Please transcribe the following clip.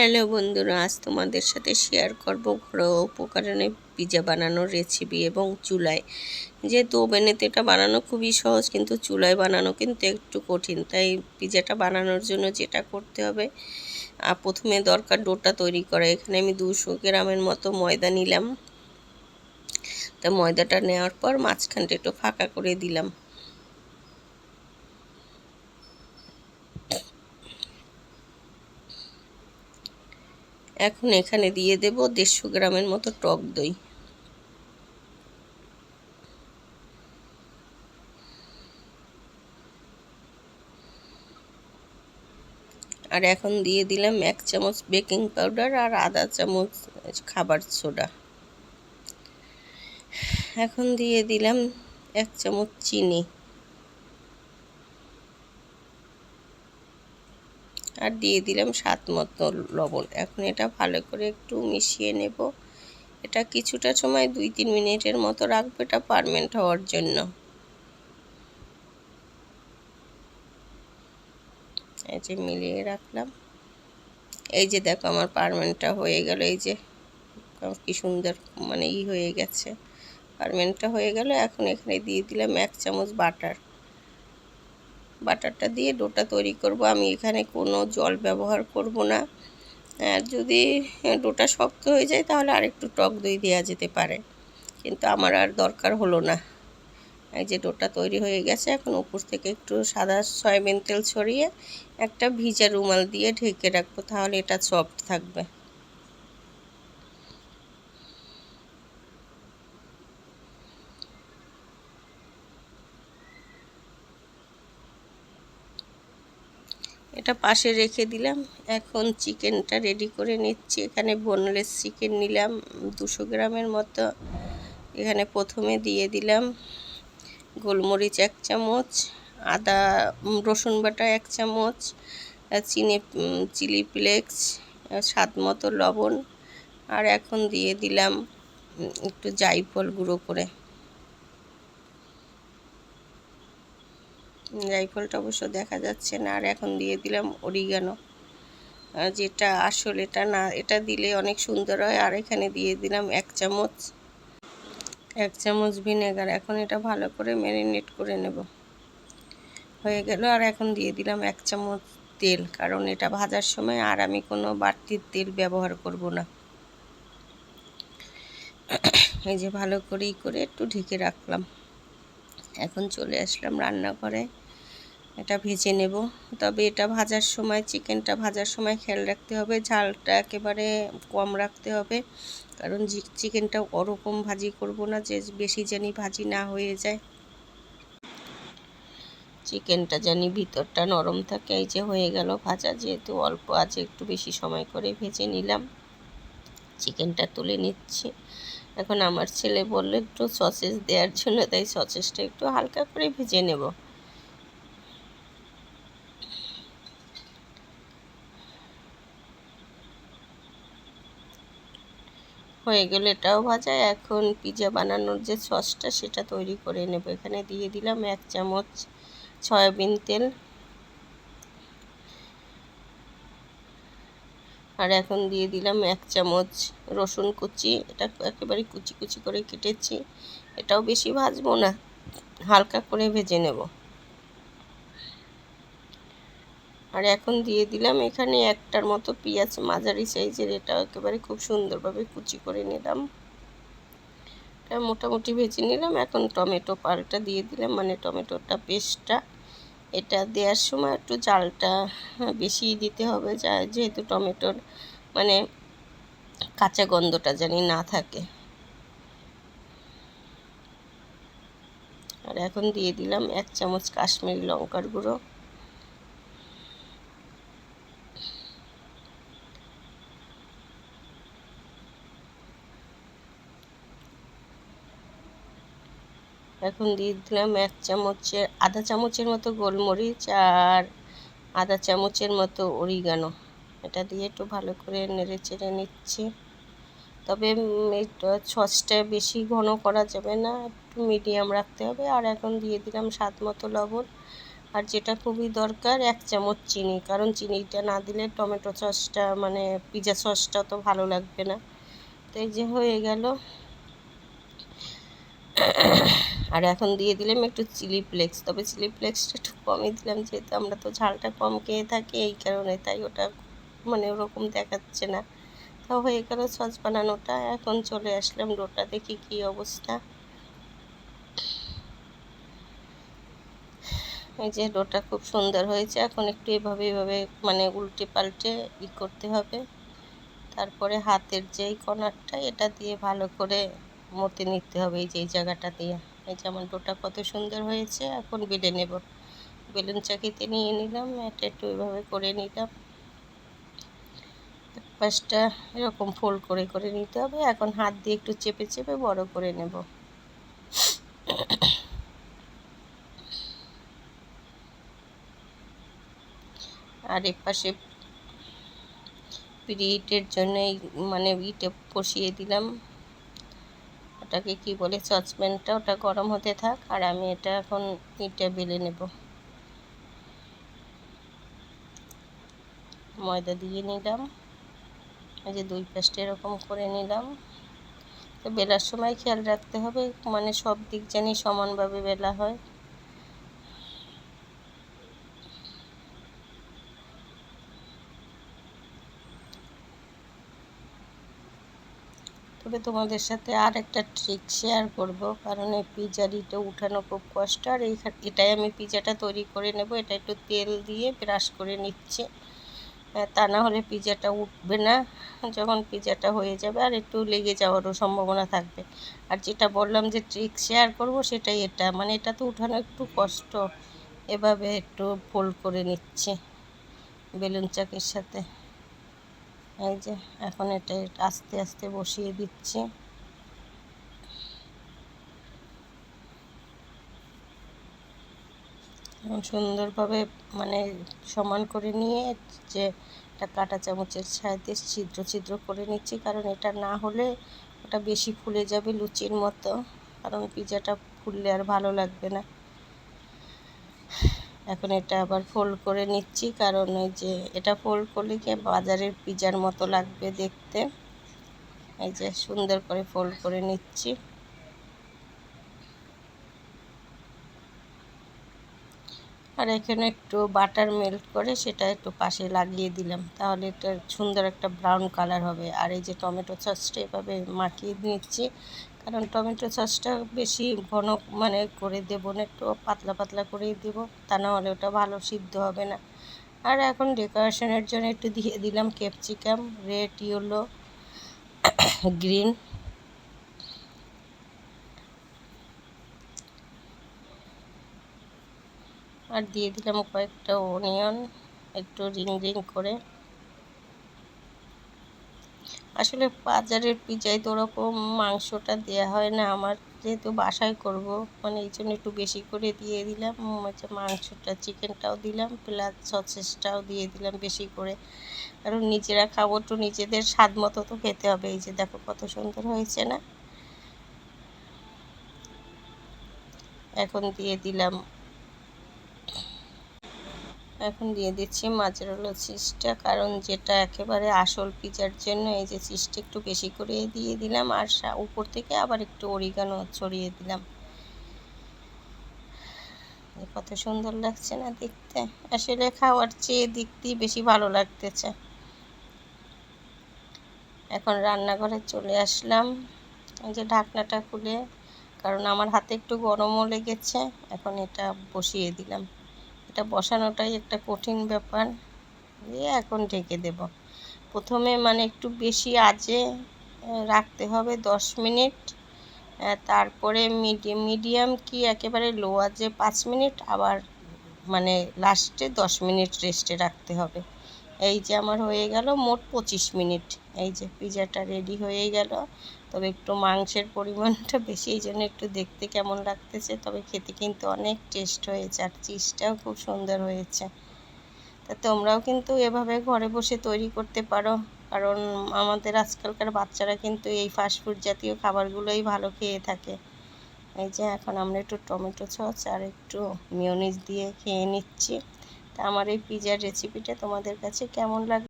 Hello বন্ধুরা, আজ তোমাদের সাথে শেয়ার করব ঘরোয়া উপকরণে পিজা বানানোর রেসিপি এবং চুলায়। যেহেতু ওভেনেতে এটা বানানো খুবই সহজ, কিন্তু চুলায় বানানো কিন্তু একটু কঠিন, তাই পিজাটা বানানোর জন্য যেটা করতে হবে আর প্রথমে দরকার ডোটা তৈরি করা। এখানে আমি দুশো গ্রামের মতো ময়দা নিলাম। তা ময়দাটা নেওয়ার পর মাঝখানটা একটু ফাঁকা করে দিলাম। এখন এখানে দিয়ে দেব দেড়শো গ্রামের মতো টক দই। আর এখন দিয়ে দিলাম এক চামচ বেকিং পাউডার আর আধা চামচ খাবার সোডা। এখন দিয়ে দিলাম এক চামচ চিনি। আর দিয়ে দিলাম স্বাদ মতো লবণ। এখন এটা ভালো করে একটু মিশিয়ে নেব। এটা কিছুটা সময় দুই তিন মিনিটের মতো রাখব এটা পারমেন্ট হওয়ার জন্য। এই যে মিলিয়ে রাখলাম। এই যে দেখো আমার পারমেন্টটা হয়ে গেল, এই যে কি সুন্দর মানে ই হয়ে গেছে। পারমেন্টটা হয়ে গেল, এখন এখানে দিয়ে দিলাম এক চামচ বাটার বাটারটা দিয়ে ডোটা তৈরি করব। আমি এখানে কোনো জল ব্যবহার করব না। আর যদি ডোটা শক্ত হয়ে যায় তাহলে আরেকটু টক দই দেওয়া যেতে পারে। কিন্তু আমার আর দরকার হলো না। এই যে ডোটা তৈরি হয়ে গেছে, এখন উপর থেকে একটু সাদা সয়াবিন তেল ছড়িয়ে একটা ভিজা রুমাল দিয়ে ঢেকে রাখব। তাহলে এটা সফট থাকবে। এটা পাশে রেখে দিলাম। এখন চিকেনটা রেডি করে নিচ্ছি। এখানে বোনলেস চিকেন নিলাম, দুশো গ্রামের মতো। এখানে প্রথমে দিয়ে দিলাম গোলমরিচ এক চামচ, আদা রসুন বাটা এক চামচ চিনি চিলি ফ্লেক্স স্বাদ মতো লবণ। আর এখন দিয়ে দিলাম একটু জাইফল গুঁড়ো করে। রাইফলটা অবশ্য দেখা যাচ্ছে না, আর এখন দিয়ে দিলাম অরিগানো যেটা আসল, এটা না, এটা দিলে অনেক সুন্দর হয়। আর এখানে দিয়ে দিলাম এক চামচ এক চামচ ভিনেগার এখন এটা ভালো করে ম্যারিনেট করে নেব। হয়ে গেল, আর এখন দিয়ে দিলাম এক চামচ তেল, কারণ এটা ভাজার সময় আর আমি কোনো বাড়তির তেল ব্যবহার করব না। এই যে ভালো করেই করে একটু ঢেকে রাখলাম। এখন চলে আসলাম রান্নাঘরে। এটা ভেজে নেব। তবে এটা ভাজার সময়, চিকেনটা ভাজার সময় খেয়াল রাখতে হবে। ঝালটা একেবারে কম রাখতে হবে। কারণ চিকেনটা ওরকম ভাজি করব না যে বেশি জানি ভাজি না হয়ে যায়। চিকেনটা জানি ভিতরটা নরম থাকে, এই যে হয়ে গেল ভাজা। যেহেতু অল্প আছে, একটু বেশি সময় করে ভেজে নিলাম। চিকেনটা তুলে নিচ্ছি। এখন আমার ছেলে বলল, একটু সসেস দেওয়ার জন্য। তাই সসেসটা একটু হালকা করে ভেজে নেব। হয়ে গেলে এটাও ভাজা। এখন পিজা বানানোর যে সসটা সেটা তৈরি করে নেব। এখানে দিয়ে দিলাম এক চামচ সয়াবিন তেল। আর এখন দিয়ে দিলাম এক চামচ রসুন কুচি। এটা একেবারে কুচি কুচি করে কেটেছি। এটাও বেশি ভাজবো না, হালকা করে ভেজে নেব। আর এখন দিয়ে দিলাম এখানে একটার মতো পেঁয়াজ, মাঝারি সাইজের, এটা একেবারে খুব সুন্দরভাবে কুচি করে নিলাম। এটা মোটামুটি ভেজে নিলাম। এখন টমেটো পালটা দিয়ে দিলাম মানে টমেটোটা পেস্টটা। এটা দেওয়ার সময় একটু চালটা বেশি দিতে হবে, যা যেহেতু টমেটোর মানে কাঁচা গন্ধটা জানি না থাকে। আর এখন দিয়ে দিলাম এক চামচ কাশ্মীরি লঙ্কার গুঁড়ো। এখন দিয়ে দিলাম এক চামচের আধা চামচের মতো গোলমরিচ আর আধা চামচের মতো অরিগানো। এটা দিয়ে একটু ভালো করে নেড়ে চেড়ে নিচ্ছি। তবে সসটা বেশি ঘন করা যাবে না, একটু মিডিয়াম রাখতে হবে। আর এখন দিয়ে দিলাম স্বাদ মতো লবণ। আর যেটা খুবই দরকার, এক চামচ চিনি। কারণ চিনিটা না দিলে টমেটো সসটা মানে পিজা সসটা তো ভালো লাগবে না। তো এই যে হয়ে গেল। আর এখন দিয়ে দিলাম একটু চিলি ফ্লেক্স। তবে চিলি ফ্লেক্সটা একটু কমই দিলাম, যেহেতু আমরা তো ঝালটা কম খেয়ে থাকি, এই কারণে তাই ওটা মানে ওরকম দেখাচ্ছে না। তো হয়ে গেল সস বানানোটা, এখন চলে আসলাম ডোটা দেখি কি অবস্থা। এই যে ডোটা খুব সুন্দর হয়েছে, এখন একটু এভাবে এভাবে মানে উল্টে পাল্টে ই করতে হবে। তারপরে হাতের যেই কর্নারটা, এটা দিয়ে ভালো করে মতে নিতে হবে, এই যে জায়গাটা দিয়ে। এই যে আমার ডোটা কত সুন্দর হয়েছে, এখন বেলে নেব। বেলুন চাকিতে নিয়ে নিলাম, এটা একটু এভাবে করে নিলাম। পাশটা এরকম ফোল্ড করে করে নিতে হবে। এখন হাত দিয়ে একটু চেপে চেপে বড় করে নেব। আর এ পাশে পিরিটের জন্য মানে ইটে বসিয়ে দিলাম। ওটাকে কি বলে সসপ্যানটা ওটা গরম হতে থাক, আর আমি এটা এখন ইটা বেলে নেব। ময়দা দিয়ে নিলাম, এই যে দুই পাশটা এরকম করে নিলাম। তো বেলার সময় খেয়াল রাখতে হবে মানে সব দিক জানি সমানভাবে বেলা হয়। তবে তোমাদের সাথে আর একটা ট্রিক শেয়ার করব। কারণ এই পিজার ইটা উঠানো খুব কষ্ট, আর এই এটাই আমি পিজাটা তৈরি করে নেব। এটা একটু তেল দিয়ে ব্রাশ করে নিচ্ছে। তা না হলে পিজাটা উঠবে না। যখন পিজাটা হয়ে যাবে, আর একটু লেগে যাওয়ারও সম্ভাবনা থাকবে। আর যেটা বললাম যে ট্রিক শেয়ার করব, সেটাই এটা। মানে এটা তো উঠানো একটু কষ্ট। এভাবে একটু ফোল্ড করে নিচ্ছে বেলুন চাকের সাথে। এই যে, এখন এটা আস্তে আস্তে বসিয়ে দিচ্ছি। সুন্দরভাবে মানে সমান করে নিয়ে যে একটা কাটা চামচের সাহায্যে ছিদ্র ছিদ্র করে নিচ্ছি, কারণ এটা না হলে ওটা বেশি ফুলে যাবে লুচির মতো, কারণ পিজাটা ফুললে আর ভালো লাগবে না। এখন এটা আবার ফোল্ড করে নিচ্ছি, কারণ ওই যে এটা ফোল্ড করলে কি বাজারের পিজার মতো লাগবে দেখতে। এই যে সুন্দর করে ফোল্ড করে নিচ্ছি। আর এখানে একটু বাটার মেল্ট করে সেটা একটু পাশে লাগিয়ে দিলাম। তাহলে এটা সুন্দর একটা ব্রাউন কালার হবে। আর এই যে টমেটো সসটা এভাবে মাখিয়ে নিচ্ছি, কারণ টমেটো সসটা বেশি ঘন মানে করে দেবো না, একটু পাতলা পাতলা করেই দেব, তা না হলে ওটা ভালো সিদ্ধ হবে না। আর এখন ডেকোরেশনের জন্য একটু দিয়ে দিলাম ক্যাপসিকাম, রেড, ইয়েলো, গ্রিন আর দিয়ে দিলাম কয়েকটা অনিয়ন একটু রিং রিং করে। আসলে বাজারের পিজায় তো ওরকম মাংসটা দেওয়া হয় না, আমার যেহেতু বাসায় করব মানে এই জন্য একটু বেশি করে দিয়ে দিলাম। হচ্ছে মাংসটা, চিকেনটাও দিলাম প্লাস সসেসটাও দিয়ে দিলাম বেশি করে। কারণ নিজেরা খাব তো নিজেদের স্বাদ মতো তো খেতে হবে। এই যে দেখো কত সুন্দর হয়েছে না? এখন দিয়ে দিলাম এখন দিয়ে দিচ্ছি মাজারোলা চিজটা কারণ যেটা একেবারে আসল পিজার জন্য এই যে চিজটা একটু বেশি করে দিয়ে দিলাম, আর উপর থেকে আবার একটু অরিগানো ছড়িয়ে দিলাম। কত সুন্দর লাগছে না দেখতে। আসলে খাওয়ার চেয়ে দেখতেই বেশি ভালো লাগতেছে। এখন রান্নাঘরে চলে আসলাম। এই যে ঢাকনাটা খুলে, কারণ আমার হাতে একটু গরমও লেগেছে, এখন এটা বসিয়ে দিলাম। এটা বসানোটাই একটা কঠিন ব্যাপার। দিয়ে এখন ঢেকে দেব। প্রথমে মানে একটু বেশি আজে রাখতে হবে দশ মিনিট। তারপরে মিডিয়াম মিডিয়াম কি একেবারে লো আজে পাঁচ মিনিট, আবার মানে লাস্টে দশ মিনিট রেস্টে রাখতে হবে। এই যে আমার হয়ে গেল মোট পঁচিশ মিনিট। এই যে পিজাটা রেডি হয়ে গেল। তবে একটু মাংসের পরিমাণটা বেশি, এই জন্য একটু দেখতে কেমন লাগতেছে। তবে খেতে কিন্তু অনেক টেস্ট হয়েছে আর চিজটাও খুব সুন্দর হয়েছে। তা তোমরাও কিন্তু এভাবে ঘরে বসে তৈরি করতে পারো। কারণ আমাদের আজকালকার বাচ্চারা কিন্তু এই ফাস্টফুড জাতীয় খাবারগুলোই ভালো খেয়ে থাকে। এই যে এখন আমরা একটু টমেটো সস আর একটু মিওনিজ দিয়ে খেয়ে নিচ্ছি। আমার এই পিজার রেসিপিটা তোমাদের কাছে কেমন লাগে